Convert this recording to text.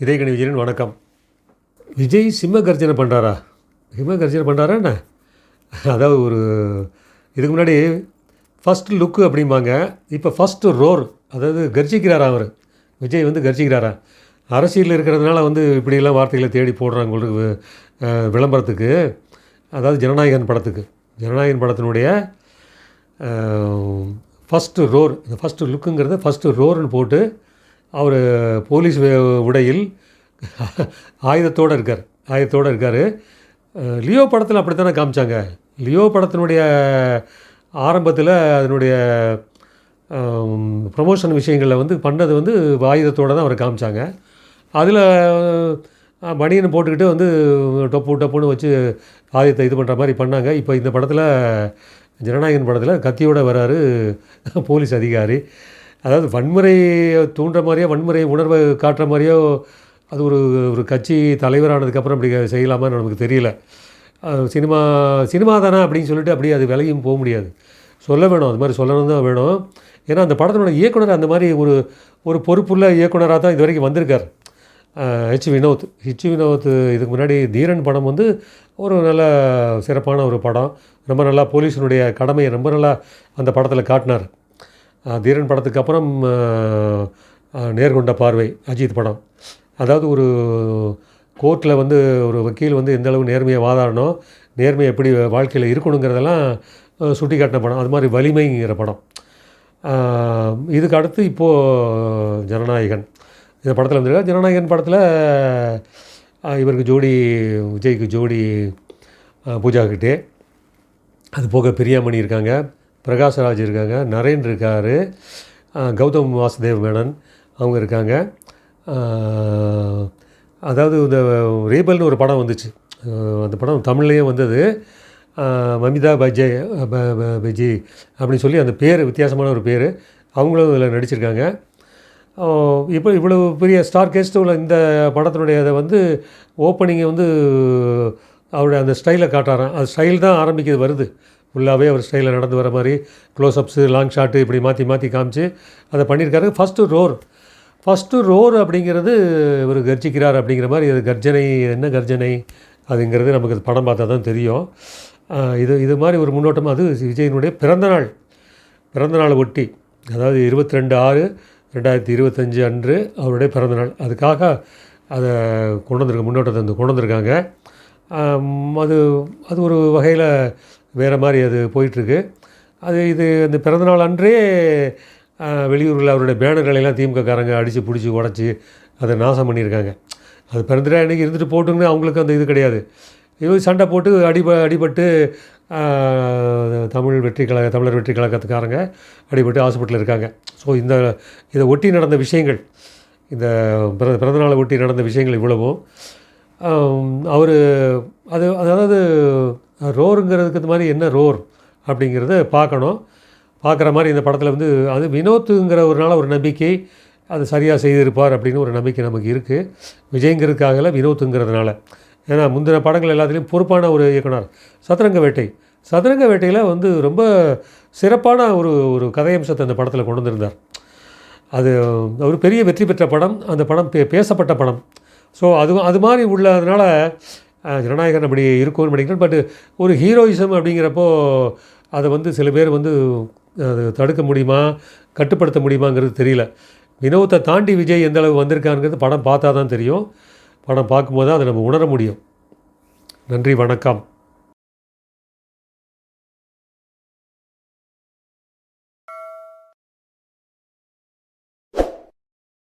இதயகணி விஜயன் வணக்கம். விஜய் சிம்ம கர்ஜனை பண்ணுறாரா சிம்ம கர்ஜனை பண்ணுறாரா என்ன? அதாவது ஒரு இதுக்கு முன்னாடி ஃபஸ்ட் லுக்கு அப்படிம்பாங்க. இப்போ ஃபஸ்ட்டு ரோர் அதாவது கர்ஜிக்கிறாரா அவர்? விஜய் வந்து கர்ஜிக்கிறாரா? அரசியலில் இருக்கிறதுனால வந்து இப்படியெல்லாம் வார்த்தைகளை தேடி போடுறாங்க உங்களுக்கு விளம்பரத்துக்கு அதாவது ஜனநாயகன் படத்துக்கு. ஜனநாயகன் படத்தினுடைய ஃபஸ்ட்டு ரோர் இந்த ஃபஸ்ட்டு லுக்குங்கிறத ஃபஸ்ட்டு ரோர்னு போட்டு அவர் போலீஸ் உடையில் ஆயுதத்தோடு இருக்கார். ஆயுதத்தோடு இருக்கார். லியோ படத்தில் அப்படி தானே காமிச்சாங்க. லியோ படத்தினுடைய ஆரம்பத்தில் அதனுடைய ப்ரமோஷன் விஷயங்களில் வந்து பண்ணது வந்து ஆயுதத்தோடு தான் அவர் காமிச்சாங்க. அதில் பனியனை போட்டுக்கிட்டு வந்து டொப்பு டப்புன்னு வச்சு ஆயுதத்தை இது பண்ணுற மாதிரி பண்ணாங்க. இப்போ இந்த படத்தில் ஜனநாயகன் படத்தில் கத்தியோடு வராரு போலீஸ் அதிகாரி. அதாவது வன்முறை தூண்டுற மாதிரியோ வன்முறை உணர்வை காட்டுற மாதிரியோ அது ஒரு ஒரு கட்சி தலைவரானதுக்கப்புறம் அப்படி செய்யலாமான்னு நமக்கு தெரியல. சினிமா சினிமா தானே அப்படின்னு சொல்லிட்டு அப்படியே அது விலையும் போக முடியாது. சொல்ல வேணும் அது மாதிரி சொல்லணும் தான் வேணும். ஏன்னா அந்த படத்தினோட இயக்குனர் அந்த மாதிரி ஒரு ஒரு பொறுப்புள்ள இயக்குனராக தான் இது வரைக்கும் வந்திருக்கார். ஹெச் வினோத். ஹெச் வினோத் இதுக்கு முன்னாடி தீரன் படம் வந்து ஒரு நல்ல சிறப்பான ஒரு படம். ரொம்ப நல்லா போலீஸினுடைய கடமையை ரொம்ப நல்லா அந்த படத்தில் காட்டினார். தீரன் படத்துக்கு அப்புறம் நேர்கொண்ட பார்வை அஜித் படம். அதாவது ஒரு கோர்ட்டில் வந்து ஒரு வக்கீல் வந்து எந்த அளவு நேர்மையை வாதாடணும் நேர்மை எப்படி வாழ்க்கையில் இருக்கணுங்கிறதெல்லாம் சுட்டி காட்டின படம். அது மாதிரி வலிமைங்கிற படம். இதுக்கு அடுத்து இப்போது ஜனநாயகன். இந்த படத்தில் வந்துருக்கா. ஜனநாயகன் படத்தில் இவருக்கு ஜோடி விஜய்க்கு ஜோடி பூஜா கிட்டே அது போக பிரியாமணி இருக்காங்க. பிரகாஷ்ராஜ் இருக்காங்க நரேன் இருக்கார் கௌதம் வாசுதேவ் மேனன் அவங்க இருக்காங்க. அதாவது இந்த ரேபல்னு ஒரு படம் வந்துச்சு. அந்த படம் தமிழ்லேயே வந்தது. மமிதா பஜே ப- ப- பஜி அப்படின்னு சொல்லி அந்த பேர் வித்தியாசமான ஒரு பேர் அவங்களும் இதில் நடிச்சிருக்காங்க. இப்போ இவ்வளவு பெரிய ஸ்டார் கெஸ்ட் உள்ள இந்த படத்தினுடைய அதை வந்து ஓப்பனிங்கை வந்து அவருடைய அந்த ஸ்டைலை காட்டாரான் அது ஸ்டைல் தான் ஆரம்பிக்கிறது வருது. ஃபுல்லாகவே அவர் ஸ்டைலில் நடந்து வர மாதிரி க்ளோஸ்அப்ஸு லாங் ஷாட்டு இப்படி மாற்றி மாற்றி காமிச்சு அதை பண்ணியிருக்காரு. ஃபஸ்ட்டு ரோர் ஃபஸ்ட்டு ரோர் அப்படிங்கிறது இவர் கர்ஜிக்கிறார் அப்படிங்கிற மாதிரி அது கர்ஜனை என்ன கர்ஜனை அதுங்கிறது நமக்கு அது படம் பார்த்தா தான் தெரியும். இது இது மாதிரி ஒரு முன்னோட்டம். அது விஜயனுடைய பிறந்தநாள் பிறந்தநாளை ஒட்டி அதாவது இருபத்தி ரெண்டு ஆறு ரெண்டாயிரத்தி இருபத்தஞ்சு அன்று அவருடைய பிறந்தநாள் அதுக்காக அதை கொண்டு வந்திருக்க முன்னோட்டத்தை வந்து கொண்டு வந்திருக்காங்க. அது அது ஒரு வகையில் வேறு மாதிரி அது போயிட்டுருக்கு. அது இது அந்த பிறந்தநாள் அன்றே வெளியூரில் அவருடைய பேனர்களை எல்லாம் திமுககாரங்க அடித்து பிடிச்சி உடச்சி அதை நாசம் பண்ணியிருக்காங்க. அது பிறந்தநாள் அன்றைக்கி இருந்துட்டு போட்டுங்கன்னு அவங்களுக்கு அந்த இது கிடையாது. இவங்க சண்டை போட்டு அடிப அடிபட்டு தமிழ் வெற்றி கழக தமிழர் வெற்றி கழகத்துக்காரங்க அடிபட்டு ஹாஸ்பிட்டலில் இருக்காங்க. ஸோ இந்த இதை ஒட்டி நடந்த விஷயங்கள் இந்த பிற பிறந்தநாளை ஒட்டி நடந்த விஷயங்கள் இவ்வளவும். அவர் அது அதாவது ரோருங்கிறதுக்கு இந்த மாதிரி என்ன ரோர் அப்படிங்கிறத பார்க்கணும். பார்க்குற மாதிரி இந்த படத்தில் வந்து அது வினோத்துங்கிற ஒரு நாள் ஒரு நம்பிக்கை அது சரியாக செய்திருப்பார் அப்படின்னு ஒரு நம்பிக்கை நமக்கு இருக்குது விஜய்ங்கிறதுக்காகல வினோத்துங்கிறதுனால. ஏன்னா முந்தின படங்கள் எல்லாத்துலேயும் பொறுப்பான ஒரு இயக்குனர் சதுரங்க வேட்டை சதுரங்க வேட்டையில் வந்து ரொம்ப சிறப்பான ஒரு ஒரு கதையம்சத்தை அந்த படத்தில் கொண்டு வந்திருந்தார். அது ஒரு பெரிய வெற்றி பெற்ற படம் அந்த படம் பே பேசப்பட்ட படம். ஸோ அது அது மாதிரி உள்ளதுனால ஜனநாயகன் அப்படி இருக்கும்னு நினைக்கிறேன் பட் ஒரு ஹீரோயிசம் அப்படிங்கிறப்போ அதை வந்து சில பேர் வந்து அது தடுக்க முடியுமா கட்டுப்படுத்த முடியுமாங்கிறது தெரியல. வினோத்தை தாண்டி விஜய் எந்த அளவு வந்திருக்காங்கிறது படம் பார்த்தா தான் தெரியும். படம் பார்க்கும்போது அதை நம்ம உணர முடியும். நன்றி வணக்கம்.